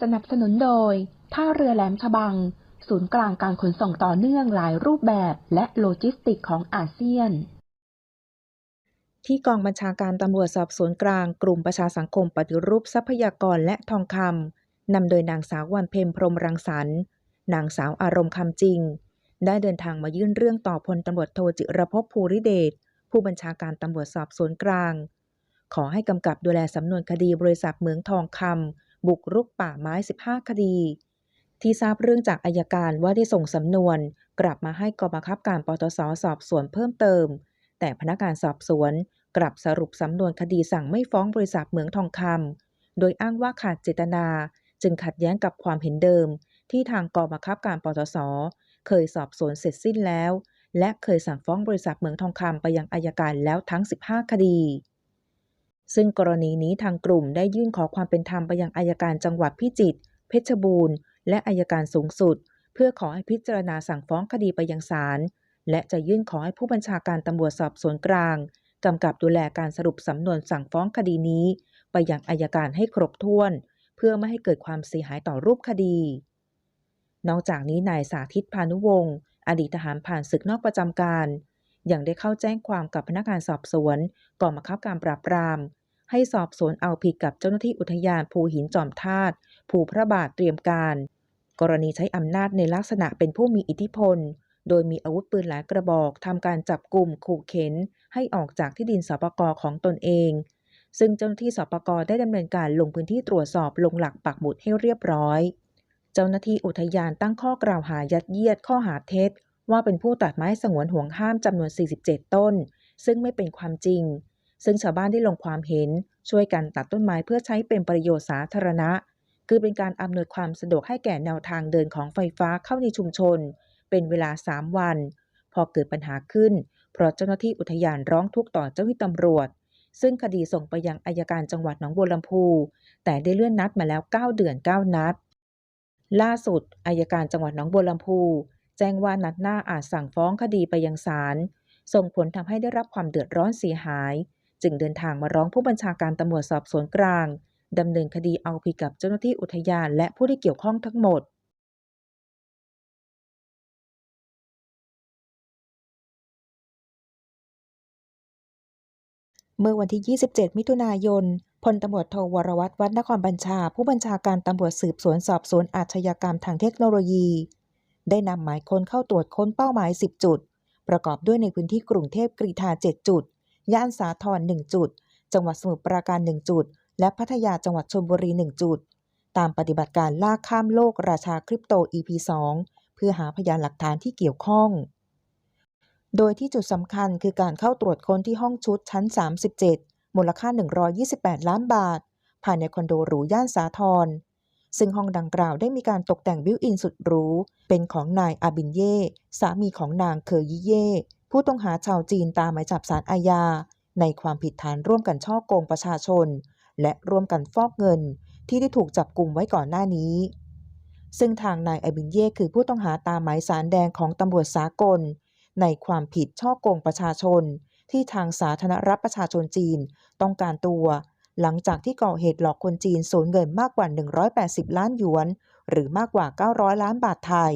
สนับสนุนโดย ท่าเรือแหลมฉบัง ศูนย์กลางการขนส่งต่อเนื่องหลายรูปแบบและโลจิสติกของอาเซียน ที่กองบัญชาการตำรวจสอบสวนกลางกลุ่มประชาสังคมปฏิรูปทรัพยากรและทองคำนำโดยนางสาววันเพ็ญพรหมรังสรรค์นางสาวอารมณ์คำจริง ได้เดินทางมายื่นเรื่องต่อพลตำรวจโทจิรภพภูริเดชผู้บัญชาการตำรวจสอบสวนกลาง ขอให้กำกับดูแลสำนวนคดีบริษัทเหมืองทองคำ บุกรุกป่าไม้ 15 คดี ที่ทราบเรื่องจากอายการว่าได้ส่งสำนวน กลับมาให้กองบังคับการปตสสอบสวนเพิ่มเติม แต่พนักงานสอบสวน กลับสรุปสำนวนคดีสั่งไม่ฟ้องบริษัทเหมืองทองคำโดยอ้างว่าขาดเจตนา จึงขัดแย้งกับความเห็นเดิม ที่ทางกองบังคับการปตสเคยสอบสวนเสร็จสิ้นแล้ว และเคยสั่งฟ้องบริษัทเหมืองทองคำไปยังอายการแล้วทั้ง 15 คดี ซึ่งกรณีนี้ทางกลุ่มได้ยื่นขอความเป็นธรรมไปยังอายการจังหวัดพิจิตร เพชรบูรณ์ และอายการสูงสุด เพื่อขอให้พิจารณาสั่งฟ้องคดีไปยังศาล และจะยื่นขอให้ผู้บัญชาการตำรวจสอบสวนกลางกำกับดูแลการสรุปสำนวนสั่งฟ้องคดีนี้ ไปยังอายการให้ครบถ้วน เพื่อไม่ให้เกิดความเสียหายต่อรูปคดี นอกจากนี้นายสาธิตพานุวงศ์อดีตทหารผ่านศึกนอกประจำการยังได้เข้าแจ้งความกับพนักงานสอบสวนกองบังคับการปราบปราม ให้สอบสวนเอาผิดกับเจ้าหน้าที่อุทยานภูหินจอมธาตุภูพระบาทเตรียมการ กรณีใช้อำนาจในลักษณะเป็นผู้มีอิทธิพล โดยมีอาวุธปืนหลายกระบอกทำการจับกลุ่มขู่เข็น ให้ออกจากที่ดินสปกของตนเอง ซึ่งเจ้าหน้าที่สปกได้ดำเนินการลงพื้นที่ตรวจสอบลงหลักปักหมุดให้เรียบร้อย เจ้าหน้าที่อุทยานตั้งข้อกล่าวหายัดเยียดข้อหาเท็จว่าเป็นผู้ตัดไม้สงวนห่วงห้ามจำนวน 47 ต้น ซึ่งไม่เป็นความจริง ซึ่งชาวบ้านได้ลงความเห็นช่วยกันตัดต้นไม้เพื่อใช้เป็นประโยชน์สาธารณะ คือเป็นการอำนวยความสะดวกให้แก่แนวทางเดินของไฟฟ้าเข้าในชุมชน เป็นเวลา 3 วัน พอเกิดปัญหาขึ้น เพราะเจ้าหน้าที่อุทยานร้องทุกข์ต่อเจ้าหน้าที่ตำรวจ ซึ่งคดีส่งไปยังอายการจังหวัดหนองบัวลำพู แต่ได้เลื่อนนัดมาแล้ว 9 เดือน 9 นัด ล่าสุดอายการจังหวัดหนองบัวลำพู แจ้งว่านัดหน้าอาจสั่งฟ้องคดีไปยังศาลส่งผลทำให้ได้รับความเดือดร้อนเสียหาย จึงเดินทางมาร้องผู้บัญชาการตำรวจสอบสวนกลางดำเนินคดีเอาผิดกับเจ้าหน้าที่อุทยานและผู้ที่เกี่ยวข้องทั้งหมดเมื่อวันที่ 27 มิถุนายน พลตำรวจโทวรวัตรวัฒนครบัญชา ผู้บัญชาการตำรวจสืบสวนสอบสวนอาชญากรรมทางเทคโนโลยี ได้นำหมายค้นเข้าตรวจค้นเป้าหมาย 10 จุด ประกอบด้วยในพื้นที่กรุงเทพกรีฑา 7 จุด ย่านสาทร1จุด จังหวัดสมุทรปราการ 1 จุด และพัทยาจังหวัดชลบุรี 1 จุด ตามปฏิบัติการล่าข้ามโลกราชาคริปโต EP 2 เพื่อหาพยานหลักฐานที่เกี่ยวข้อง โดยที่จุดสำคัญคือการเข้าตรวจค้นที่ห้องชุดชั้น 37 มูลค่า 128 ล้านบาท ภายในคอนโดหรูย่านสาทรซึ่งห้องดังกล่าวได้มีการตกแต่งบิวอินสุดหรู เป็นของนายอาบินเย่ สามีของนางเคอยิเย่ ผู้ต้องหาชาวจีนตามหมายจับสารอาญา ในความผิดฐานร่วมกันช่อโกงประชาชน และร่วมกันฟอกเงิน ที่ได้ถูกจับกลุ่มไว้ก่อนหน้านี้ ซึ่งทางนายอบินเย่คือผู้ต้องหาตามหมายสารแดงของตำรวจสากล ในความผิดช่อโกงประชาชน ที่ทางสาธารณรัฐประชาชนจีนต้องการตัว หลังจากที่ก่อเหตุหลอกคนจีนสูญเงินมากกว่า 180 ล้านหยวน หรือมากกว่า 900 ล้านบาทไทย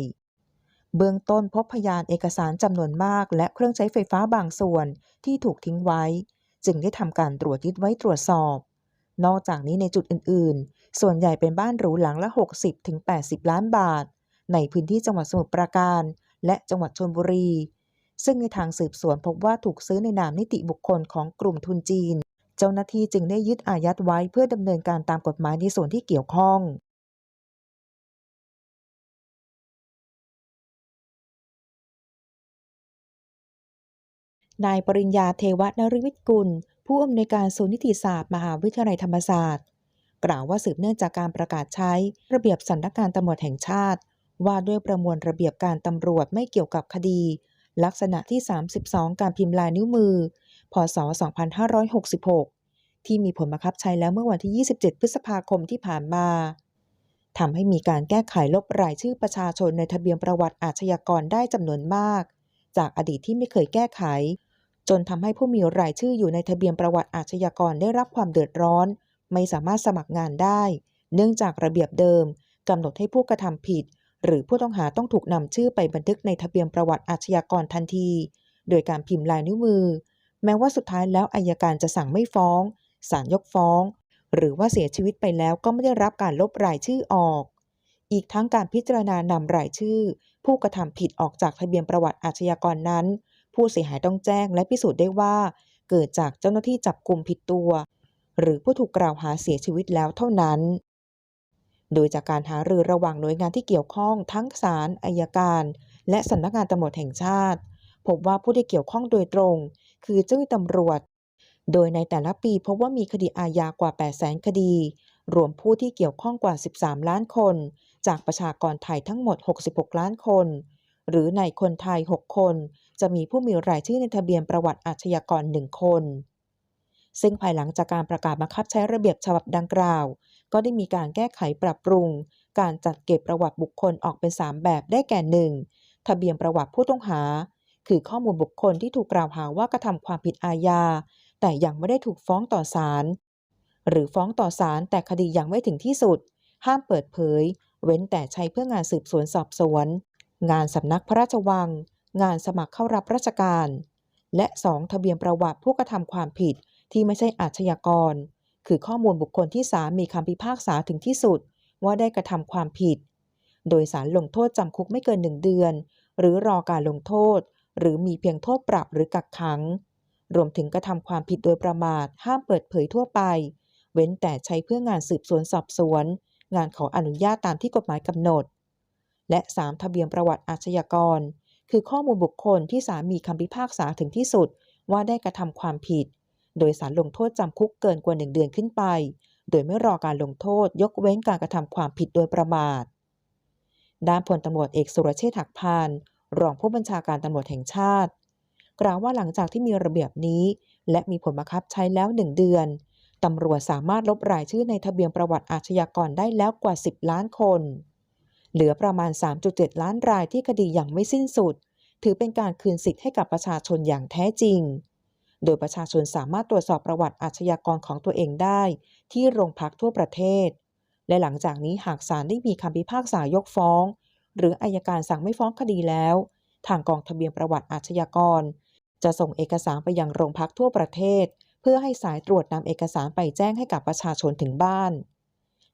เบื้องต้นพบพยานเอกสารจำนวนมาก และเครื่องใช้ไฟฟ้าบางส่วนที่ถูกทิ้งไว้ จึงได้ทำการตรวจยึดไว้ตรวจสอบ นอกจากนี้ในจุดอื่น ๆ ส่วนใหญ่เป็นบ้านหรูหลังละ 60-80 ล้านบาท ในพื้นที่จังหวัดสมุทรปราการ และจังหวัดชลบุรี ซึ่งในทางสืบสวนพบว่าถูกซื้อในนามนิติบุคคลของกลุ่มทุนจีน เจ้าหน้าที่จึงได้ยึดอายัดไว้เพื่อดำเนินการตามกฎหมายในส่วนที่เกี่ยวข้อง นายปริญญาเทวะนฤวิทกุล ผู้อำนวยการศูนย์นิติศาสตร์ มหาวิทยาลัยธรรมศาสตร์ กล่าวว่าสืบเนื่องจากการประกาศใช้ระเบียบสำนักงานตำรวจแห่งชาติ ว่าด้วยประมวลระเบียบการตำรวจไม่เกี่ยวกับคดี ลักษณะที่ 32 การพิมพ์ลายนิ้วมือ พศ 2566 ที่มีผลบังคับใช้แล้วเมื่อวันที่ 27 พฤษภาคมที่ผ่านมาทำให้มีการแก้ไขลบรายชื่อประชาชนในทะเบียนประวัติอาชญากรได้จำนวนมาก จากอดีตที่ไม่เคยแก้ไข จนทำให้ผู้มีรายชื่ออยู่ในทะเบียนประวัติอาชญากรได้รับความเดือดร้อน ไม่สามารถสมัครงานได้ เนื่องจากระเบียบเดิมกำหนดให้ผู้กระทำผิด หรือผู้ต้องหาต้องถูกนำชื่อไปบันทึกในทะเบียนประวัติอาชญากรทันที โดยการพิมพ์ลายนิ้วมือ แม้ว่าสุดท้ายแล้วอายการจะสั่งไม่ฟ้องศาลยกฟ้อง หรือว่าเสียชีวิตไปแล้วก็ไม่ได้รับการลบรายชื่อออก อีกทั้งการพิจารณานำรายชื่อ ผู้กระทำผิดออกจากทะเบียนประวัติอาชญากรนั้น ผู้เสียหายต้องแจ้งและพิสูจน์ได้ว่า เกิดจากเจ้าหน้าที่จับกลุ่มผิดตัว หรือผู้ถูกกล่าวหาเสียชีวิตแล้วเท่านั้น โดยจากการหารือระหว่างหน่วยงานที่เกี่ยวข้องทั้งศาลอายการ และสำนักงานตำรวจแห่งชาติ พบว่าผู้ที่เกี่ยวข้องโดยตรง คือเจ้าหน้าที่ตำรวจ โดยในแต่ละปีพบว่ามีคดีอาญากว่า 800,000 คดี รวมผู้ที่เกี่ยวข้องกว่า 13 ล้านคน จากประชากรไทยทั้งหมด 66 ล้านคน หรือในคนไทย 6 คน จะมีผู้มีรายชื่อในทะเบียนประวัติอาชญากร 1 คน ซึ่งภายหลังจากการประกาศบังคับใช้ระเบียบฉบับดังกล่าว ก็ได้มีการแก้ไขปรับปรุง การจัดเก็บประวัติบุคคลออกเป็น 3 แบบได้แก่ 1. ทะเบียนประวัติผู้ต้องหา คือข้อมูลบุคคลที่ถูกกล่าวหาว่ากระทำความผิดอาญา แต่ยังไม่ได้ถูกฟ้องต่อศาลหรือฟ้องต่อศาลแต่คดียังไม่ถึงที่สุด ห้ามเปิดเผย เว้นแต่ใช้เพื่องานสืบสวนสอบสวน งานสำนักพระราชวัง งานสมัครเข้ารับราชการ และ 2. ทะเบียนประวัติผู้กระทำความผิดที่ไม่ใช่อาชญากร คือข้อมูลบุคคลที่ศาลมีคำพิพากษาถึงที่สุด ว่าได้กระทำความผิด โดยสารลงโทษจำคุกไม่เกิน1เดือน หรือรอการลงโทษ หรือมีเพียงโทษปรับหรือกักขัง รวมถึงกระทำความผิดโดยประมาทห้ามเปิดเผยทั่วไป เว้นแต่ใช้เพื่องานสืบสวนสอบสวน งานขออนุญาตตามที่กฎหมายกำหนด และ 3. ทะเบียนประวัติอาชญากร คือข้อมูลบุคคลที่ศาลมีคำพิพากษาถึงที่สุดว่าได้กระทำความผิด โดยสารลงโทษจำคุกเกินกว่า 1 เดือนขึ้นไป โดยไม่รอการลงโทษยกเว้นการกระทำความผิดโดยประมาท ด้านพลตำรวจเอกสุรเชษฐ์หักพานรองผู้บัญชาการตำรวจแห่งชาติ กล่าวว่าหลังจากที่มีระเบียบนี้ และมีผลบังคับใช้แล้ว1เดือน ตำรวจสามารถลบรายชื่อในทะเบียนประวัติอาชญากรได้แล้วกว่า 10 ล้านคน เหลือประมาณ 3.7 ล้านรายที่คดียังไม่สิ้นสุด ถือเป็นการคืนสิทธิ์ให้กับประชาชนอย่างแท้จริง โดยประชาชนสามารถตรวจสอบประวัติอาชญากรของตัวเองได้ ที่โรงพักทั่วประเทศ และหลังจากนี้หากศาลได้มีคำพิพากษายกฟ้อง หรืออายการสั่งไม่ฟ้องคดีแล้ว ทางกองทะเบียนประวัติอาชญากร จะส่งเอกสารไปยังโรงพักทั่วประเทศ เพื่อให้สายตรวจนำเอกสารไปแจ้งให้กับประชาชนถึงบ้าน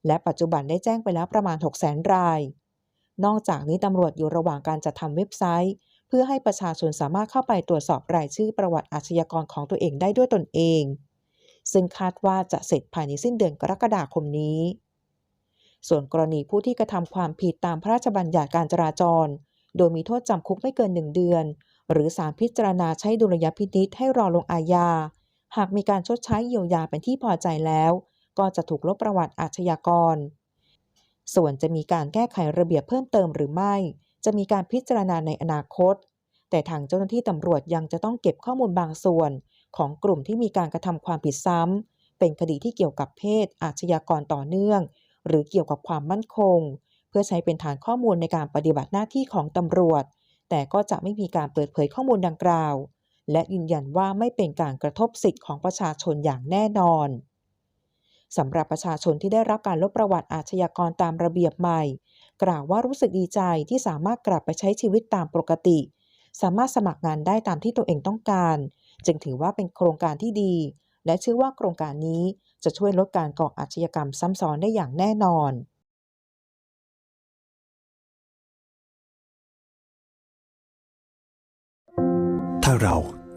และปัจจุบันได้แจ้งไปแล้วประมาณ6 0 0 0 0 ราย นอกจากนี้ตำรวจอยู่ระหว่างการจัดทำเว็บไซต์ เพื่อให้ประชาชนสามารถเข้าไปตรวจสอบรายชื่อประวัติอาชญากรของตัวเองได้ด้วยตนเอง ซึ่งคาดว่าจะเสร็จภายในสิ้นเดือนกรกฎาคมนี้ ส่วนกรณีผู้ที่กระทำความผิดตามพระราชบัญญัติการจราจร โดยมีโทษจำคุกไม่เกิน1เดือน หรือศาลพิจารณาใช้ดุลยพินิษให้รอลงอาญา หากมีการชดใช้เยียวยาเป็นที่พอใจแล้ว ก็จะถูกลบประวัติอาชญากร ส่วนจะมีการแก้ไขระเบียบเพิ่มเติมหรือไม่ จะมีการพิจารณาในอนาคต แต่ทางเจ้าหน้าที่ตำรวจยังจะต้องเก็บข้อมูลบางส่วน ของกลุ่มที่มีการกระทำความผิดซ้ำเป็นคดีที่เกี่ยวกับเพศ อาชญากรต่อเนื่อง หรือเกี่ยวกับความมั่นคง เพื่อใช้เป็นฐานข้อมูลในการปฏิบัติหน้าที่ของตำรวจ แต่ก็จะไม่มีการเปิดเผยข้อมูลดังกล่าว และยืนยันว่าไม่เป็นการกระทบสิทธิของประชาชนอย่างแน่นอนสำหรับประชาชนที่ได้รับการลบประวัติอาชญากรตามระเบียบใหม่ กล่าวว่ารู้สึกดีใจที่สามารถกลับไปใช้ชีวิตตามปกติ สามารถสมัครงานได้ตามที่ตัวเองต้องการ จึงถือว่าเป็นโครงการที่ดี และเชื่อว่าโครงการนี้จะช่วยลดการก่ออาชญากรรมซ้ำซ้อนได้อย่างแน่นอนถ้าเรา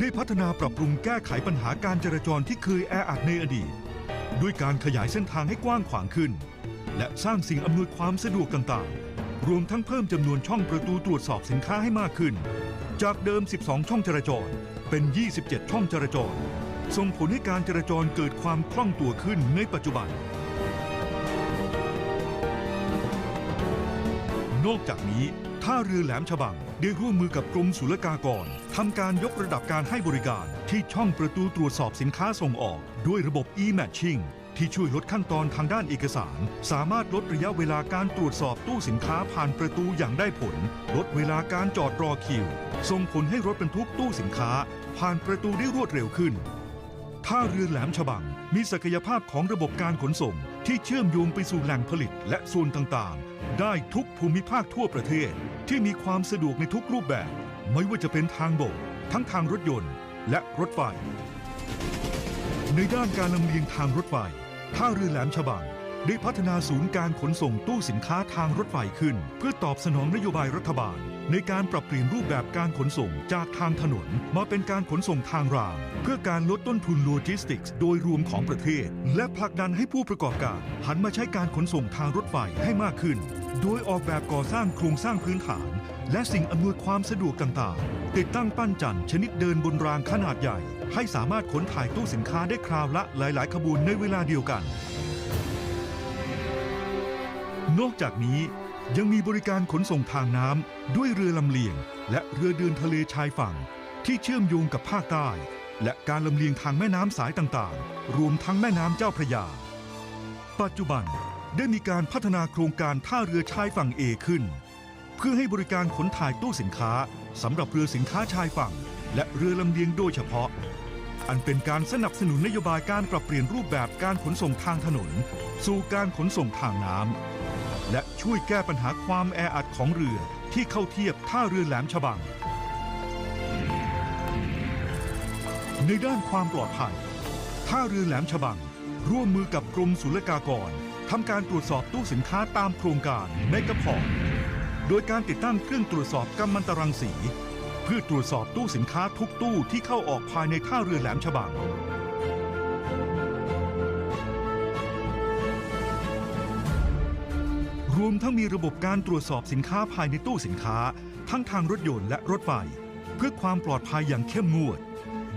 ได้พัฒนาปรับปรุงแก้ไขปัญหาการจราจรที่เคยแออัดในอดีต ด้วยการขยายเส้นทางให้กว้างขวางขึ้น และสร้างสิ่งอำนวยความสะดวกต่างๆ รวมทั้งเพิ่มจำนวนช่องประตูตรวจสอบสินค้าให้มากขึ้น จากเดิม 12 ช่องจราจรเป็น 27 ช่องจราจร ส่งผลให้การจราจรเกิดความคล่องตัวขึ้นในปัจจุบัน นอกจากนี้ ท่าเรือแหลมฉบังได้ร่วมมือกับกรมศุลกากรทำการยกระดับการให้บริการที่ช่องประตูตรวจสอบสินค้าส่งออก ด้วยระบบ e-matching ที่ช่วยลดขั้นตอนทางด้านเอกสาร สามารถลดระยะเวลาการตรวจสอบตู้สินค้าผ่านประตูอย่างได้ผล ลดเวลาการจอดรอคิว ส่งผลให้รถบรรทุกตู้สินค้า ผ่านประตูได้รวดเร็วขึ้น ท่าเรือแหลมฉบัง มีศักยภาพของระบบการขนส่ง ที่เชื่อมโยงไปสู่แหล่งผลิตและส่วนต่างๆ ได้ทุกภูมิภาคทั่วประเทศ ที่มีความสะดวกในทุกรูปแบบ ไม่ว่าจะเป็นทางบก ทั้งทางรถยนต์ และรถไฟ ในด้านการลำเลียงทางรถไฟ ท่าเรือแหลมฉบังได้พัฒนาศูนย์การขนส่งตู้สินค้าทางรถไฟขึ้น เพื่อตอบสนองนโยบายรัฐบาล ในการปรับเปลี่ยนรูปแบบการขนส่งจากทางถนน มาเป็นการขนส่งทางราง เพื่อการลดต้นทุนโลจิสติกส์โดยรวมของประเทศ และผลักดันให้ผู้ประกอบการ หันมาใช้การขนส่งทางรถไฟให้มากขึ้น โดยออกแบบก่อสร้างโครงสร้างพื้นฐาน และสิ่งอำนวยความสะดวกต่างๆ ติดตั้งปั้นจันทร์ชนิดเดินบนรางขนาดใหญ่ ให้สามารถขนถ่ายตู้สินค้าได้คราวละหลาย ๆ ขบวนในเวลาเดียวกัน นอกจากนี้ ยังมีบริการขนส่งทางน้ำด้วยเรือลำเลียง และเรือเดินทะเลชายฝั่ง ที่เชื่อมโยงกับภาคใต้ และการลำเลียงทางแม่น้ำสายต่างๆ รวมทั้งแม่น้ำเจ้าพระยา ปัจจุบันได้มีการพัฒนาโครงการท่าเรือชายฝั่งเอขึ้น เพื่อให้บริการขนถ่ายตู้สินค้าสำหรับเรือสินค้าชายฝั่ง และเรือลำเลียงโดยเฉพาะ อันเป็นการสนับสนุนนโยบายการปรับเปลี่ยนรูปแบบการขนส่งทางถนน สู่การขนส่งทางน้ำ และช่วยแก้ปัญหาความแออัดของเรือที่เข้าเทียบท่าเรือแหลมฉบัง ในด้านความปลอดภัย ท่าเรือแหลมฉบัง ร่วมมือกับกรมศุลกากรทำการตรวจสอบตู้สินค้าตามโครงการในกระพอร์ตโดยการติดตั้งเครื่องตรวจสอบกัมมันตรังสี เพื่อตรวจสอบตู้สินค้าทุกตู้ที่เข้าออกภายในท่าเรือแหลมฉบัง รวมทั้งมีระบบการตรวจสอบสินค้าภายในตู้สินค้า ทั้งทางรถยนต์และรถไฟ เพื่อความปลอดภัยอย่างเข้มงวด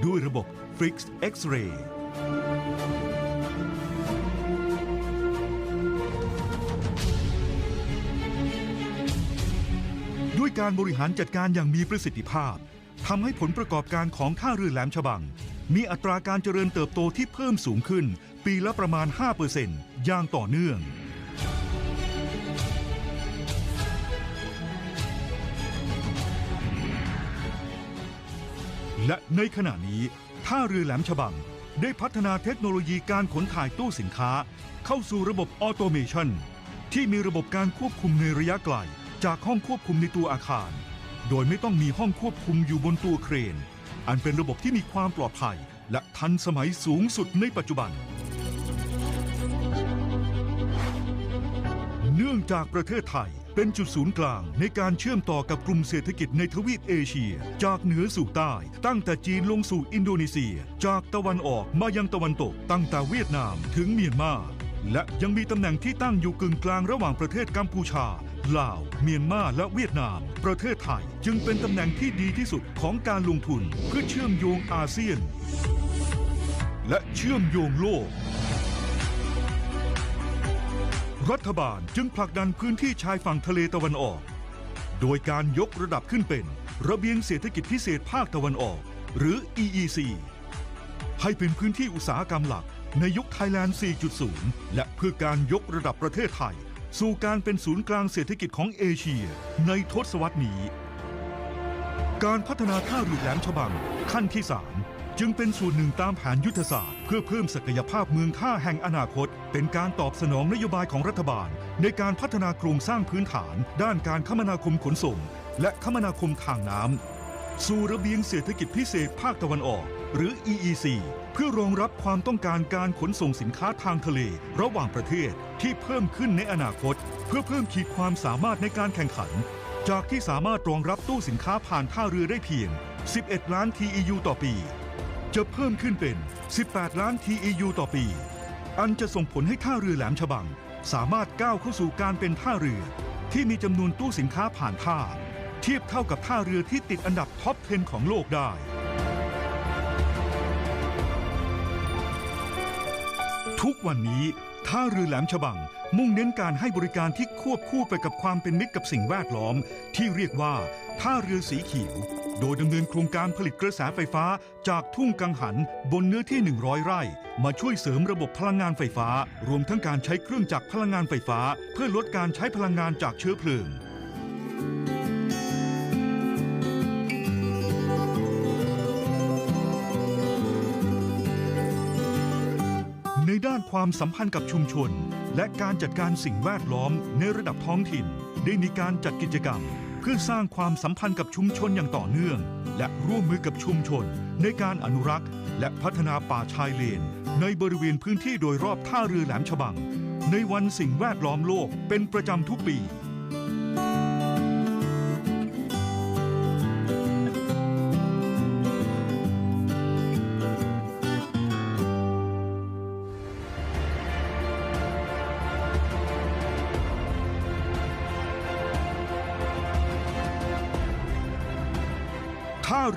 ด้วยระบบ f i x X-ray ด้วยการบริหารจัดการอย่างมีประสิทธิภาพทำให้ผลประกอบการของท่าเรือแหลมฉบัง มีอัตราการเจริญเติบโตที่เพิ่มสูงขึ้น ปีละประมาณ 5%อย่างต่อเนื่อง และในขณะนี้ท่าเรือแหลมฉบังได้พัฒนาเทคโนโลยีการขนถ่ายตู้สินค้า เข้าสู่ระบบออโตเมชันที่มีระบบการควบคุมในระยะไกล จากห้องควบคุมในตัวอาคาร โดยไม่ต้องมีห้องควบคุมอยู่บนตัวเครน อันเป็นระบบที่มีความปลอดภัย และทันสมัยสูงสุดในปัจจุบัน เนื่องจากประเทศไทย เป็นจุดศูนย์กลางในการเชื่อมต่อกับกลุ่มเศรษฐกิจในทวีปเอเชีย จากเหนือสู่ใต้ ตั้งแต่จีนลงสู่อินโดนีเซีย จากตะวันออกมายังตะวันตก ตั้งแต่เวียดนามถึงเมียนมาและยังมีตำแหน่งที่ตั้งอยู่กึ่งกลางระหว่างประเทศกัมพูชา ลาว เมียนมาและเวียดนาม ประเทศไทย จึงเป็นตำแหน่งที่ดีที่สุดของการลงทุนเพื่อเชื่อมโยงอาเซียน และเชื่อมโยงโลก รัฐบาลจึงผลักดันพื้นที่ชายฝั่งทะเลตะวันออก โดยการยกระดับขึ้นเป็น ระเบียงเศรษฐกิจพิเศษภาคตะวันออก หรือ EEC ให้เป็นพื้นที่อุตสาหกรรมหลักในยุคไทยแลนด์ 4.0 และเพื่อการยกระดับประเทศไทย สู่การเป็นศูนย์กลางเศรษฐกิจของเอเชีย ในทศวรรษนี้ การพัฒนาท่าเรือแหลมฉบังขั้นที่ 3 จึงเป็นส่วนหนึ่งตามแผนยุทธศาสตร์ เพื่อเพิ่มศักยภาพเมืองท่าแห่งอนาคต เป็นการตอบสนองนโยบายของรัฐบาล ในการพัฒนาโครงสร้างพื้นฐาน ด้านการคมนาคมขนส่ง และคมนาคมทางน้ำสู่ระเบียงเศรษฐกิจพิเศษภาคตะวันออก หรือ EEC เพื่อรองรับความต้องการการขนส่งสินค้าทางทะเล ระหว่างประเทศที่เพิ่มขึ้นในอนาคต เพื่อเพิ่มขีดความสามารถในการแข่งขัน จากที่สามารถรองรับตู้สินค้าผ่านท่าเรือได้เพียง 11 ล้าน TEU ต่อปี จะเพิ่มขึ้นเป็น 18 ล้าน TEU ต่อปี อันจะส่งผลให้ท่าเรือแหลมฉบัง สามารถก้าวเข้าสู่การเป็นท่าเรือ ที่มีจำนวนตู้สินค้าผ่านท่า เทียบเท่ากับท่าเรือที่ติดอันดับท็อป 10 ของโลกได้ทุกวันนี้ท่าเรือแหลมฉบัง มุ่งเน้นการให้บริการที่ควบคู่ไปกับความเป็นมิตรกับสิ่งแวดล้อม ที่เรียกว่าท่าเรือสีเขียว โดยดำเนินโครงการผลิตกระแสไฟฟ้าจากทุ่งกังหันบนเนื้อที่ 100 ไร่ มาช่วยเสริมระบบพลังงานไฟฟ้า รวมทั้งการใช้เครื่องจักรพลังงานไฟฟ้า เพื่อลดการใช้พลังงานจากเชื้อเพลิงในด้านความสัมพันธ์กับชุมชน และการจัดการสิ่งแวดล้อมในระดับท้องถิ่น ได้มีการจัดกิจกรรม เพื่อสร้างความสัมพันธ์กับชุมชนอย่างต่อเนื่อง และร่วมมือกับชุมชน ในการอนุรักษ์ และพัฒนาป่าชายเลน ในบริเวณพื้นที่โดยรอบท่าเรือแหลมฉบัง ในวันสิ่งแวดล้อมโลกเป็นประจำทุกปี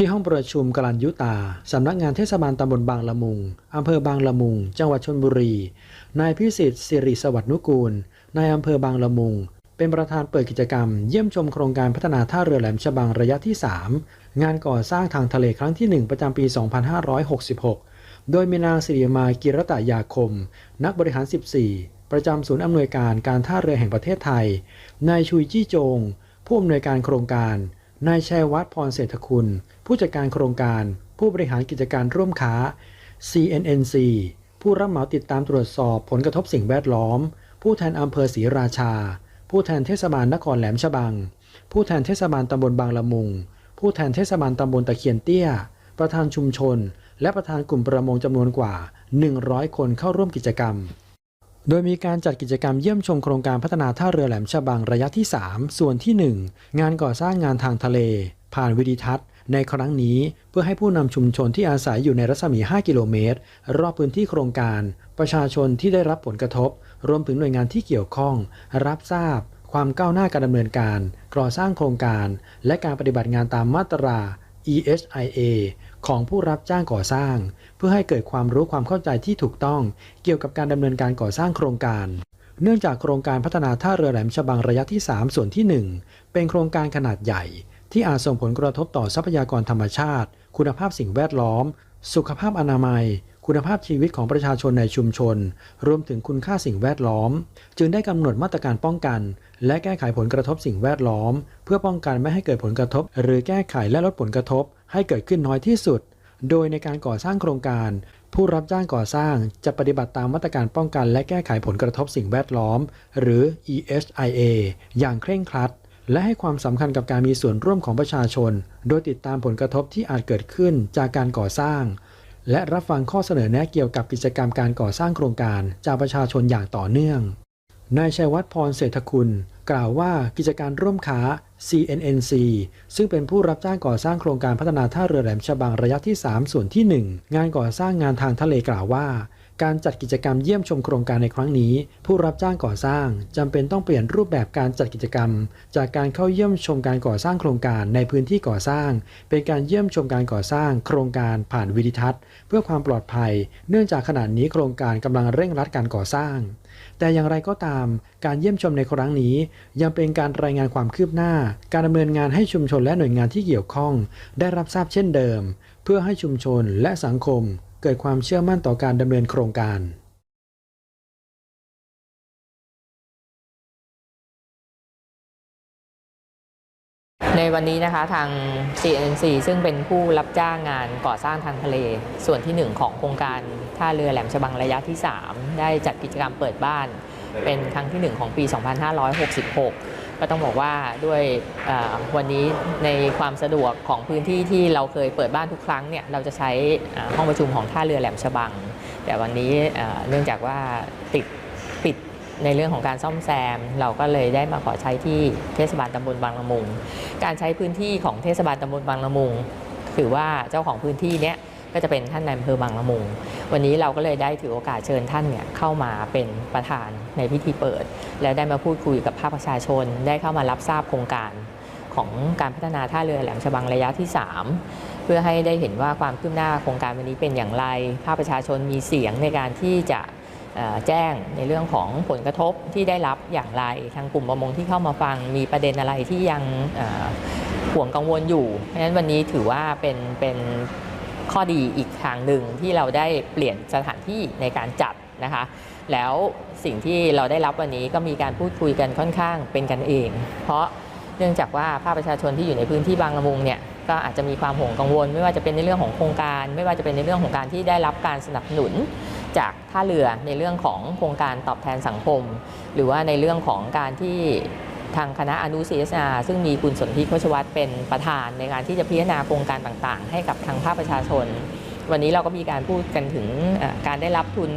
ที่ห้องประชุมกลันยุตา สำนักงานเทศบาลตำบลบางละมุง อำเภอบางละมุง จังหวัดชนบุรี นายพิสิทธิ์สิริสวัสดิ์นุกูล นายอำเภอบางละมุง เป็นประธานเปิดกิจกรรม เยี่ยมชมโครงการพัฒนาท่าเรือแหลมฉบังระยะที่ 3 งานก่อสร้างทางทะเลครั้งที่ 1 ประจำปี 2566 โดยมีนางสิริมากิรตยาคม นักบริหาร 14 ประจำศูนย์อำนวยการการท่าเรือแห่งประเทศไทย นายชุยจี้จง ผู้อำนวยการโครงการ นายชัยวัฒน์พรเศรษฐคุณ ผู้จัดการโครงการ ผู้บริหารกิจการร่วมค้า CNNC ผู้รับเหมาติดตามตรวจสอบผลกระทบสิ่งแวดล้อม ผู้แทนอำเภอศรีราชา ผู้แทนเทศบาลนครแหลมฉบัง ผู้แทนเทศบาลตำบลบางละมุง ผู้แทนเทศบาลตำบลตะเคียนเตี้ย ประธานชุมชน และประธานกลุ่มประมงจำนวนกว่า 100 คนเข้าร่วมกิจกรรม โดยมีการจัดกิจกรรมเยี่ยมชมโครงการพัฒนาท่าเรือแหลมฉบังระยะที่ 3 ส่วนที่ 1 งานก่อสร้างงานทางทะเล ผ่านวิดีทัศน์ ในครั้งนี้เพื่อให้ผู้นำชุมชนที่อาศัยอยู่ในรัศมี 5 กิโลเมตร รอบพื้นที่โครงการ ประชาชนที่ได้รับผลกระทบ รวมถึงหน่วยงานที่เกี่ยวข้อง รับทราบ ความก้าวหน้าการดำเนินการก่อสร้างโครงการ และการปฏิบัติงานตามมาตรา ESIA ของผู้รับจ้างก่อสร้าง เพื่อให้เกิดความรู้ความเข้าใจที่ถูกต้อง เกี่ยวกับการดำเนินการก่อสร้างโครงการ เนื่องจากโครงการพัฒนาท่าเรือแหลมฉบังระยะที่ 3 ส่วนที่ 1 เป็นโครงการขนาดใหญ่ ที่อาจส่งผลกระทบต่อทรัพยากรธรรมชาติ คุณภาพสิ่งแวดล้อม สุขภาพอนามัยคุณภาพชีวิตของประชาชนในชุมชน รวมถึงคุณค่าสิ่งแวดล้อม จึงได้กำหนดมาตรการป้องกัน และแก้ไขผลกระทบสิ่งแวดล้อม เพื่อป้องกันไม่ให้เกิดผลกระทบ หรือแก้ไขและลดผลกระทบ ให้เกิดขึ้นน้อยที่สุด โดยในการก่อสร้างโครงการ ผู้รับจ้างก่อสร้างจะปฏิบัติตามมาตรการป้องกัน และแก้ไขผลกระทบสิ่งแวดล้อม หรือ ESIA อย่างเคร่งครัด และให้ความสำคัญกับการมีส่วนร่วมของประชาชน โดยติดตามผลกระทบที่อาจเกิดขึ้นจากการก่อสร้าง และรับฟังข้อเสนอแนะเกี่ยวกับกิจกรรมการก่อสร้างโครงการจากประชาชนอย่างต่อเนื่องนายชัยวัฒน์พรเศรษฐคุณ กล่าวว่ากิจการร่วมค้า CNNC ซึ่งเป็นผู้รับจ้างก่อสร้างโครงการพัฒนาท่าเรือแหลมฉบังระยะที่ 3 ส่วนที่ 1 งานก่อสร้างงานทางทะเลกล่าวว่า การจัดกิจกรรมเยี่ยมชมโครงการในครั้งนี้ ผู้รับจ้างก่อสร้างจำเป็นต้องเปลี่ยนรูปแบบการจัดกิจกรรม จากการเข้าเยี่ยมชมการก่อสร้างโครงการในพื้นที่ก่อสร้าง เป็นการเยี่ยมชมการก่อสร้าง โครงการผ่านวิดีทัศน์ เพื่อความปลอดภัย เนื่องจากขณะนี้โครงการกำลังเร่งรัดการก่อสร้าง แต่อย่างไรก็ตาม การเยี่ยมชมในครั้งนี้ ยังเป็นการรายงานความคืบหน้า การดำเนินงานให้ชุมชนและหน่วยงานที่เกี่ยวข้อง ได้รับทราบเช่นเดิม เพื่อให้ชุมชนและสังคม เกิดความเชื่อมั่นต่อการดำเนินโครงการ ในวันนี้นะคะทาง CNC ซึ่งเป็นผู้รับจ้างงานก่อสร้างทางทะเล ส่วนที่ 1 ของโครงการท่าเรือแหลมฉบังระยะที่ 3 ได้จัดกิจกรรมเปิดบ้าน เป็นครั้งที่ 1 ของปี 2566 ก็ต้องบอกว่าด้วยวันนี้ในความสะดวกของพื้นที่ที่เราเคยเปิดบ้านทุกครั้งเนี่ยเราจะใช้ห้องประชุมของท่าเรือแหลมฉบัง แต่วันนี้เนื่องจากว่าติด ในเรื่องของการซ่อมแซม เราก็เลยได้มาขอใช้ที่เทศบาลตำบลบางละมุง การใช้พื้นที่ของเทศบาลตำบลบางละมุง ถือว่าเจ้าของพื้นที่เนี้ยก็จะเป็นท่านนายอำเภอบางละมุง วันนี้เราก็เลยได้ถือโอกาสเชิญท่านเนี่ยเข้ามาเป็นประธานในพิธีเปิด แล้วได้มาพูดคุยกับภาคประชาชน ได้เข้ามารับทราบโครงการของการพัฒนาท่าเรือแหลมฉบังระยะที่ 3 เพื่อให้ได้เห็นว่าความคืบหน้าโครงการวันนี้เป็นอย่างไร ภาคประชาชนมีเสียงในการที่จะ แจ้งในเรื่องของผลกระทบที่ได้รับอย่างไร ทางกลุ่มประมงที่เข้ามาฟังมีประเด็นอะไรที่ยังห่วงกังวลอยู่ เพราะฉะนั้นวันนี้ถือว่าเป็นเป็นข้อดีอีกทางหนึ่งที่เราได้เปลี่ยนสถานที่ในการจัดนะคะ แล้วสิ่งที่เราได้รับวันนี้ก็มีการพูดคุยกันค่อนข้างเป็นกันเอง เพราะเนื่องจากว่าภาคประชาชนที่อยู่ในพื้นที่บางละมุงเนี่ย ก็อาจจะมีความห่วงกังวล ไม่ว่าจะเป็นในเรื่องของโครงการ ไม่ว่าจะเป็นในเรื่องของการที่ได้รับการสนับสนุนจากท่าเรือในเรื่องของโครงการตอบแทนสังคม หรือว่าในเรื่องของการที่ทางคณะอนุ CSR ซึ่งมีคุณสนธิโคชวัตรเป็นประธานในการที่จะพิจารณาโครงการต่างๆ ให้กับทางภาคประชาชน วันนี้เราก็มีการพูดกันถึงการได้รับทุน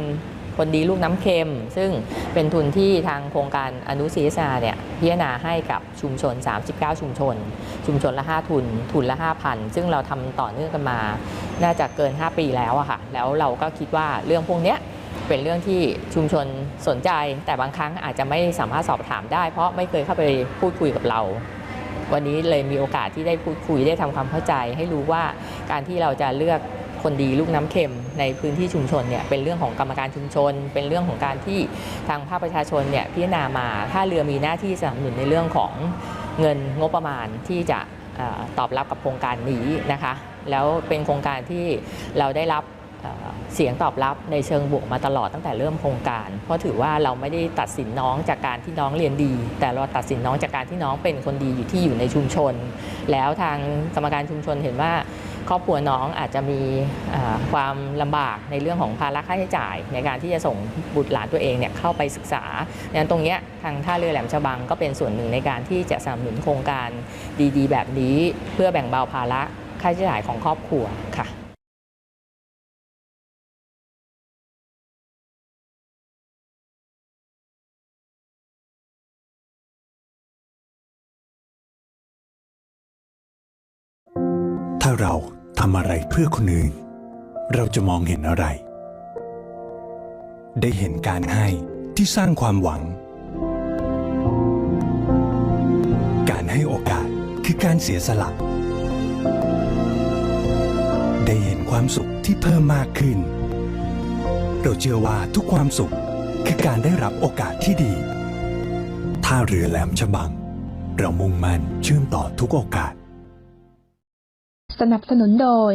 คนดีลูกน้ำเค็ม ซึ่งเป็นทุนที่ทางโครงการอนุ CSR เนี่ยพิจารณาให้กับชุมชน 39 ชุมชน ชุมชนละ 5 ทุน ทุนละ 5,000 ซึ่งเราทำต่อเนื่องกันมา น่าจะเกิน 5 ปีแล้วอะค่ะ แล้วเราก็คิดว่าเรื่องพวกเนี้ยเป็นเรื่องที่ชุมชนสนใจ แต่บางครั้งอาจจะไม่สามารถสอบถามได้ เพราะไม่เคยเข้าไปพูดคุยกับเราวันนี้เลยมีโอกาสที่ได้พูดคุยได้ทำความเข้าใจ ให้รู้ว่าการที่เราจะเลือก คนดีลูกน้ำเค็มในพื้นที่ชุมชนเนี่ยเป็นเรื่องของกรรมการชุมชน เป็นเรื่องของการที่ทางภาคประชาชนเนี่ยพิจารณามา ถ้าเรือมีหน้าที่สนับสนุนในเรื่องของเงินงบประมาณที่จะอตอบรับกับโครงการนี้นะคะ แล้วเป็นโครงการที่เราได้รับเสียงตอบรับในเชิงบวกมาตลอดตั้งแต่เริ่มโครงการ เพราะถือว่าเราไม่ได้ตัดสินน้องจากการที่น้องเรียนดี แต่เราตัดสินน้องจากการที่น้องเป็นคนดีอยู่ที่อยู่ในชุมชน แล้วทางกรรมการชุมชนเห็นว่า ครอบครัวน้องอาจจะมีความลำบากในเรื่องของภาระค่าใช้จ่าย ในการที่จะส่งบุตรหลานตัวเองเนี่ยเข้าไปศึกษาดังนั้นตรงนี้ทางท่าเรือแหลมฉบังก็เป็นส่วนหนึ่งในการที่จะสนับสนุนโครงการดีๆ แบบนี้ เพื่อแบ่งเบาภาระค่าใช้จ่ายของครอบครัวค่ะ เพื่อคนอื่น เราจะมองเห็นอะไร ได้เห็นการให้ที่สร้างความหวัง การให้โอกาสคือการเสียสละ ได้เห็นความสุขที่เพิ่มมากขึ้น เราเชื่อว่าทุกความสุขคือการได้รับโอกาสที่ดี ท่าเรือแหลมฉบัง เรามุ่งมั่นเชื่อมต่อทุกโอกาส สนับสนุนโดย